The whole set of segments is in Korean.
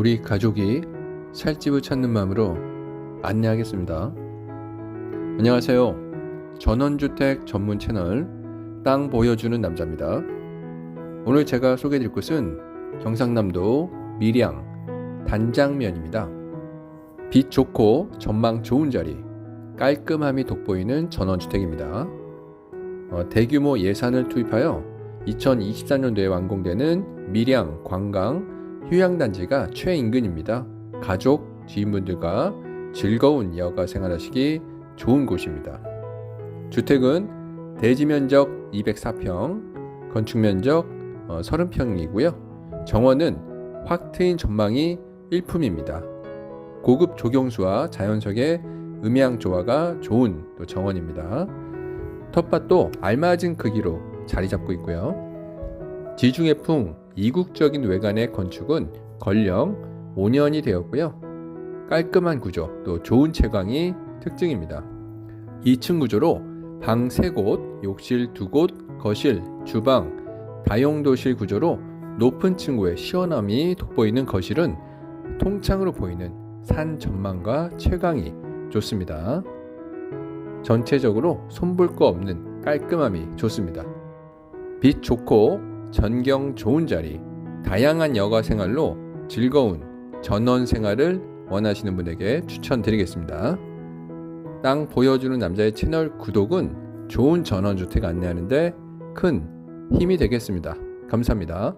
우리 가족이 살집을 찾는 마음으로 안내하겠습니다. 안녕하세요. 전원주택 전문 채널 땅 보여주는 남자입니다. 오늘 제가 소개해 드릴 곳은 경상남도 밀양 단장면입니다. 빛 좋고 전망 좋은 자리, 깔끔함이 돋보이는 전원주택입니다. 어, 대규모 예산을 투입하여 2024년도에 완공되는 밀양 관광 휴양단지가 최인근입니다. 가족, 지인분들과 즐거운 여가 생활하시기 좋은 곳입니다. 주택은 대지 면적 204평, 건축 면적 30평이고요. 정원은 확 트인 전망이 일품입니다. 고급 조경수와 자연석의 음향 조화가 좋은 또 정원입니다. 텃밭도 알맞은 크기로 자리 잡고 있고요. 지중해 풍 이국적인 외관의 건축은 건령 5년이 되었고요. 깔끔한 구조 또 좋은 채광이 특징입니다. 2층 구조로 방 3곳, 욕실 2곳, 거실, 주방, 다용도실 구조로 높은 층고의 시원함이 돋보이는 거실은 통창으로 보이는 산 전망과 채광이 좋습니다. 전체적으로 손볼 거 없는 깔끔함이 좋습니다. 빛 좋고 전경 좋은 자리, 다양한 여가 생활로 즐거운 전원 생활을 원하시는 분에게 추천드리겠습니다. 땅 보여주는 남자의 채널 구독은 좋은 전원주택 안내하는데 큰 힘이 되겠습니다. 감사합니다.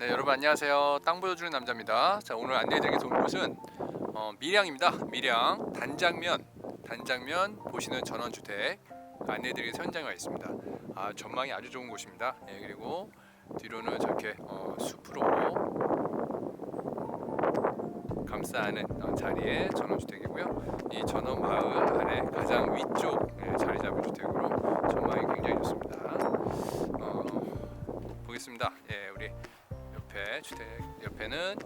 네, 여러분 안녕하세요. 땅 보여주는 남자입니다. 자, 오늘 안내해드리게 온 곳은 어, 밀양입니다. 밀양 단장면, 단장면 보시는 전원주택 안내해드리기 현장에 와 있습니다. 아, 전망이 아주 좋은 곳입니다. 예, 그리고 뒤로는 저렇게 어, 숲으로 감싸는 어, 자리의 전원주택이고요. 이 전원 마을 안에 가장 위쪽 예, 자리 잡은 주택으로 전망이 굉장히 좋습니다. 어, 보겠습니다. 예, 우리 옆에 주택 옆에는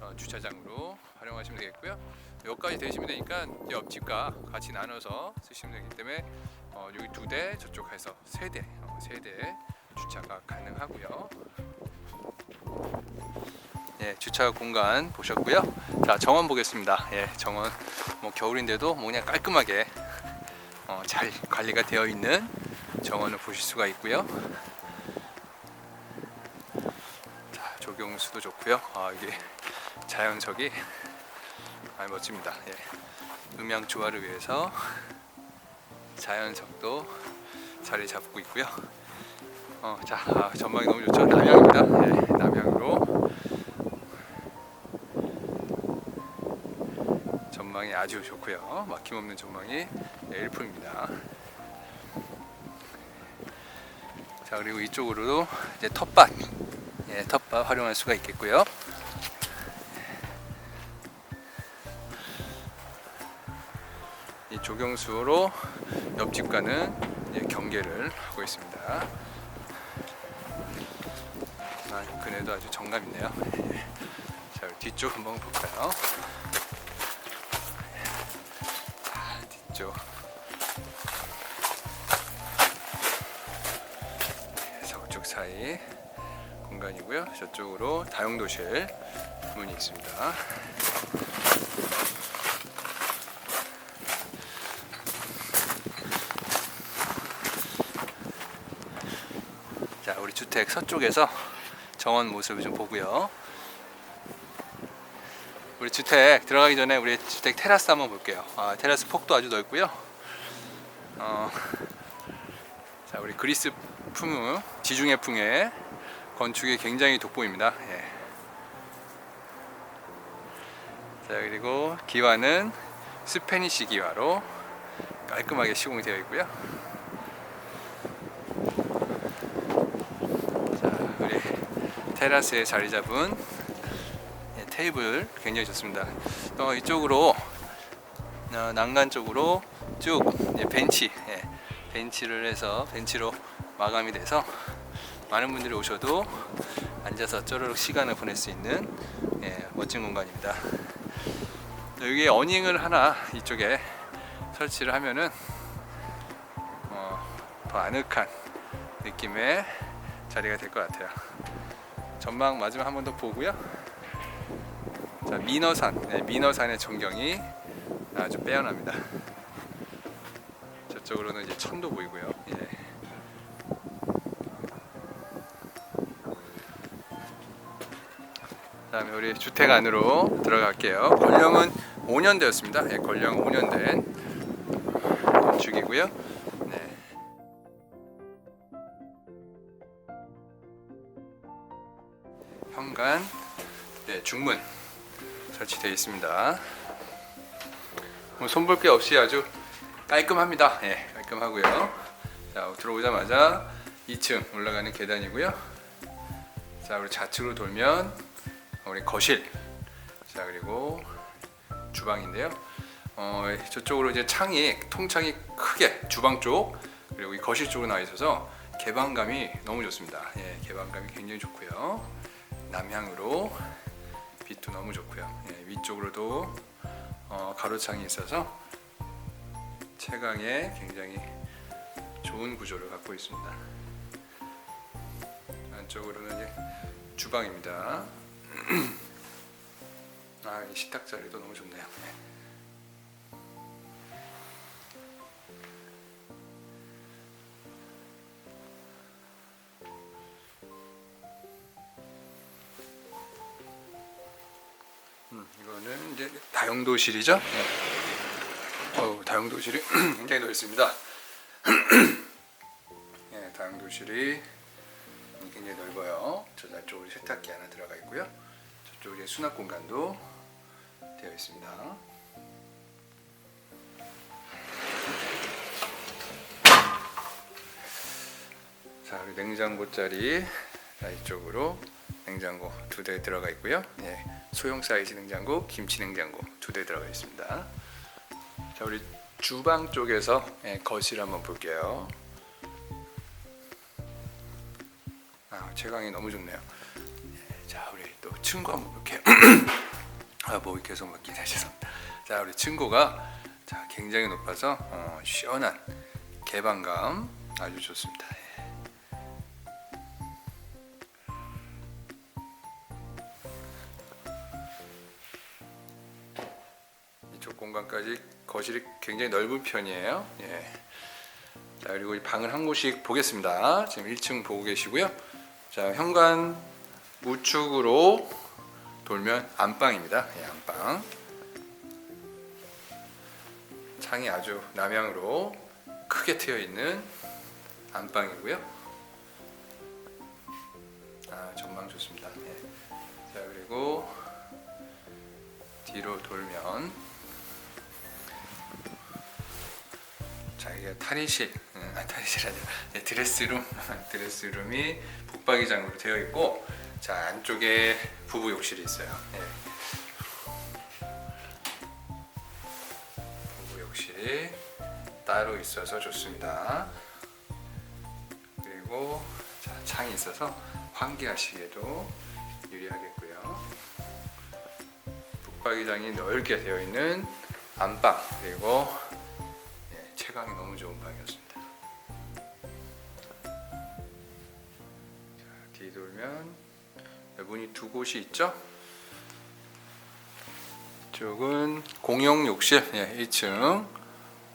어, 주차장으로 활용하시면 되겠고요. 여기까지 되시면 되니까 옆집과 같이 나눠서 쓰시면 되기 때문에 어, 여기 두 대, 저쪽 해서 세 대, 어, 세대 주차가 가능하고요. 예, 주차 공간 보셨고요. 자, 정원 보겠습니다. 예, 정원 뭐 겨울인데도 뭐 그냥 깔끔하게 어, 잘 관리가 되어 있는 정원을 보실 수가 있고요. 자, 조경수도 좋고요. 아, 이게 자연석이 아주 멋집니다. 예. 음향 조화를 위해서 자연석도 자리 잡고 있고요. 어, 자, 아, 전망이 너무 좋죠. 남향입니다. 예, 남향으로 전망이 아주 좋고요. 막힘없는 전망이 예, 일품입니다. 자, 그리고 이쪽으로도 이제 텃밭, 예, 텃밭 활용할 수가 있겠고요. 조경수로 옆집과는 이제 경계를 하고 있습니다. 아, 그네도 아주 정감 있네요. 자, 뒤쪽 한번 볼까요? 자, 뒤쪽. 석쪽 사이 공간이고요. 저쪽으로 다용도실 문이 있습니다. 자, 우리 주택 서쪽에서 정원 모습을 좀 보고요. 우리 주택 들어가기 전에 우리 주택 테라스 한번 볼게요. 아, 테라스 폭도 아주 넓고요. 어, 자, 우리 그리스 풍의 지중해 풍의 건축이 굉장히 돋보입니다. 예. 자, 그리고 기와는 스페니시 기와로 깔끔하게 시공이 되어 있고요. 우리 테라스에 자리 잡은 예, 테이블 굉장히 좋습니다. 또 이쪽으로 어, 난간 쪽으로 쭉 예, 벤치 예, 벤치를 해서 벤치로 마감이 돼서 많은 분들이 오셔도 앉아서 쪼르륵 시간을 보낼 수 있는 예, 멋진 공간입니다. 여기에 어닝을 하나 이쪽에 설치를 하면은 어, 더 아늑한 느낌의 자리가 될 것 같아요. 전망 마지막 한 번 더 보고요. 자 민어산, 네, 민어산의 전경이 아주 빼어납니다. 저쪽으로는 이제 천도 보이고요. 예. 다음에 우리 주택 안으로 들어갈게요. 권령은 5년 되었습니다. 예, 권령 5년 된 건축이고요. 현관, 네, 중문 설치되어 있습니다. 뭐 손볼 게 없이 아주 깔끔합니다. 예, 깔끔하고요. 자, 들어오자마자 2층 올라가는 계단이고요. 자, 우리 좌측으로 돌면 우리 거실. 자, 그리고 주방인데요. 어, 저쪽으로 이제 창이 통창이 크게 주방 쪽 그리고 이 거실 쪽으로 나와 있어서 개방감이 너무 좋습니다. 예, 개방감이 굉장히 좋고요. 남향으로 빛도 너무 좋고요. 예, 위쪽으로도 어, 가로창이 있어서 채광에 굉장히 좋은 구조를 갖고 있습니다. 안쪽으로는 이제 주방입니다. 아, 이 식탁 자리도 너무 좋네요. 음, 이거는 이제 다용도실이죠. 네. 어우, 다용도실이 굉장히 넓습니다. 네, 다용도실이 굉장히 넓어요. 저 안쪽으로 세탁기 하나 들어가 있고요. 저쪽에 수납 공간도 되어 있습니다. 자, 냉장고 자리 자, 이쪽으로 냉장고 두 대 들어가 있고요. 예, 소형 사이즈 냉장고, 김치 냉장고 두 대 들어가 있습니다. 자, 우리 주방 쪽에서 예, 거실 한번 볼게요. 아, 채광이 너무 좋네요. 예, 자, 우리 또 층고 한번 볼게요. 아, 목이 계속 막히네 죄송합니다. 자, 우리 층고가 자 굉장히 높아서 어, 시원한 개방감 아주 좋습니다. 공간까지 거실이 굉장히 넓은 편이에요. 예. 자 그리고 이 방을 한 곳씩 보겠습니다. 지금 1층 보고 계시고요. 자 현관 우측으로 돌면 안방입니다. 예, 안방. 창이 아주 남향으로 크게 트여 있는 안방이고요. 아 전망 좋습니다. 예. 자 그리고 뒤로 돌면 자 이게 탈의실, 음, 아 탈의실 아니라 네, 드레스룸, 드레스룸이 북박이장으로 되어 있고 자 안쪽에 부부 욕실이 있어요. 예. 부부 욕실이 따로 있어서 좋습니다. 그리고 자, 창이 있어서 환기하시기에도 유리하겠고요. 북박이장이 넓게 되어 있는 안방 그리고 예, 좋은 방이었습니다. 자, 뒤돌면 문이 두 곳이 있죠. 이쪽은 공용 욕실, 예, 1층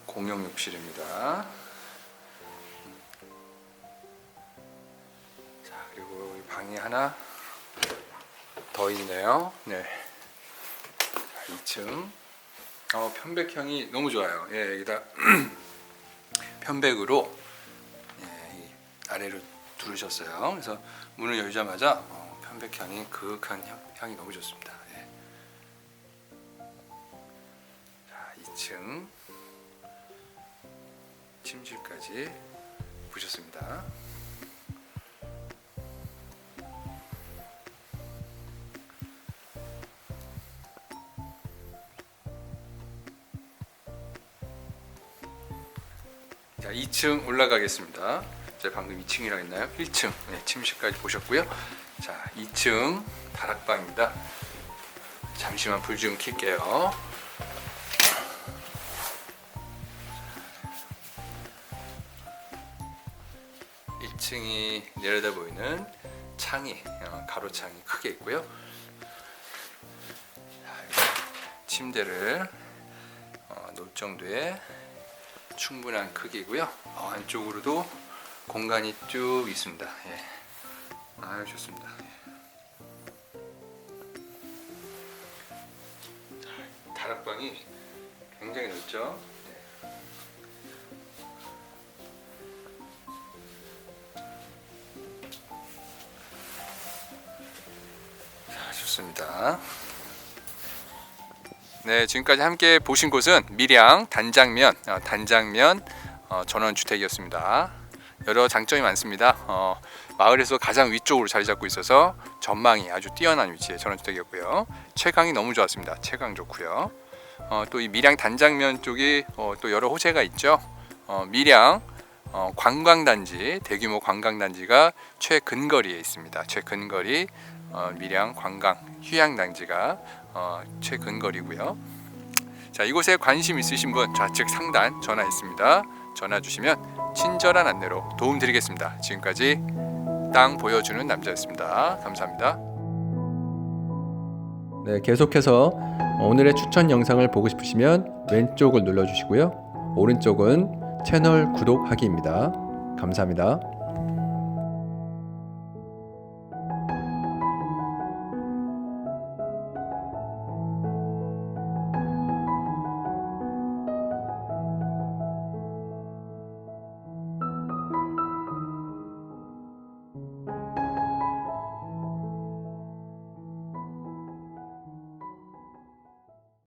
공용 욕실입니다. 자, 그리고 이 방이 하나 더 있네요. 네. 자, 2층. 어, 편백형이 너무 좋아요. 예, 여기다 편백으로 예, 이 아래로 두르셨어요. 그래서 문을 열자마자 어, 편백향이 그윽한 향, 향이 너무 좋습니다. 예. 자, 2층 침실까지 보셨습니다. 자, 2층 올라가겠습니다. 제가 방금 2층이라고 했나요? 1층 네, 침실까지 보셨고요. 자, 2층 다락방입니다. 잠시만 불 좀 켤게요. 1층 4층이 내려다 보이는 창이 어, 가로창이 크게 있고요. 자, 침대를 어, 놓을 정도의 충분한 크기고요. 어, 안쪽으로도 공간이 쭉 있습니다. 예. 아유 좋습니다. 예. 다락방이 굉장히 넓죠. 네. 자, 좋습니다. 네, 지금까지 함께 보신 곳은 밀양 단장면, 어, 단장면 어, 전원주택이었습니다. 여러 장점이 많습니다. 어, 마을에서 가장 위쪽으로 자리 잡고 있어서 전망이 아주 뛰어난 위치의 전원주택이었고요. 채광이 너무 좋았습니다. 채광 좋고요. 어, 또이 밀양 단장면 쪽이 어, 또 여러 호재가 있죠. 어, 밀양 어, 관광단지 대규모 관광단지가 최근거리에 있습니다. 최근거리 어, 밀양 관광 휴양단지가 어, 최근거리고요. 자 이곳에 관심 있으신 분 좌측 상단 전화 있습니다. 전화 주시면 친절한 안내로 도움 드리겠습니다. 지금까지 땅 보여주는 남자였습니다. 감사합니다. 네, 계속해서 오늘의 추천 영상을 보고 싶으시면 왼쪽을 눌러주시고요. 오른쪽은 채널 구독하기입니다. 감사합니다.